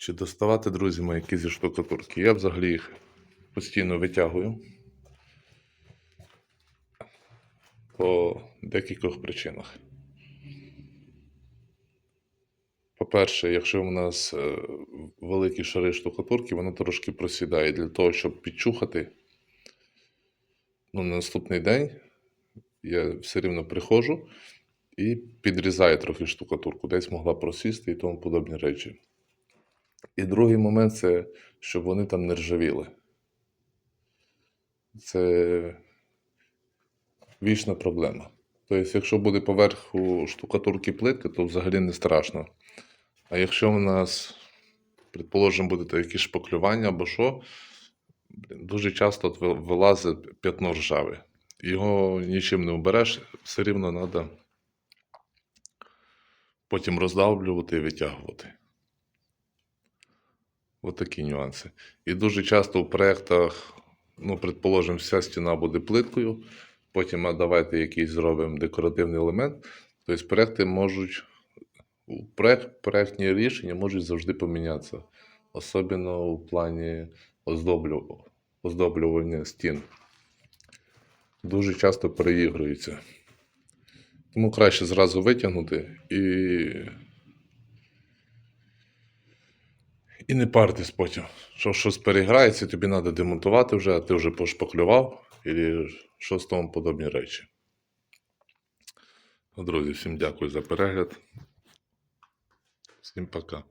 Чи доставати, друзі мої, якісь зі штукатурки? Я взагалі їх постійно витягую по декількох причинах. По-перше, якщо в нас е, великі шари штукатурки, воно трошки просідає для того, щоб підчухати. Ну, на наступний день я все рівно приходжу і підрізаю трохи штукатурку, десь могла просісти і тому подобні речі. І другий момент це, щоб вони там не ржавіли. Це вічна проблема. Тобто, якщо буде поверху штукатурки плитка, то взагалі не страшно. А якщо в нас, предположимо, буде якісь шпаклювання або що, дуже часто вилазить п'ятно ржаве. Його нічим не обереш, все рівно треба потім роздавлювати і витягувати. Ось такі нюанси. І дуже часто в проєктах, ну, предположимо, вся стіна буде плиткою, потім а давайте якийсь зробимо декоративний елемент. Тобто проєкти можуть, у проєкт, проєктні рішення можуть завжди помінятися, особливо у плані оздоблю, оздоблювання стін. Дуже часто переігруються. Тому краще зразу витягнути і І не партись потім. Що щось переграється, тобі треба демонтувати вже, а ти вже пошпаклював, і що з тому подобні речі. Друзі, всім дякую за перегляд. Всім пока.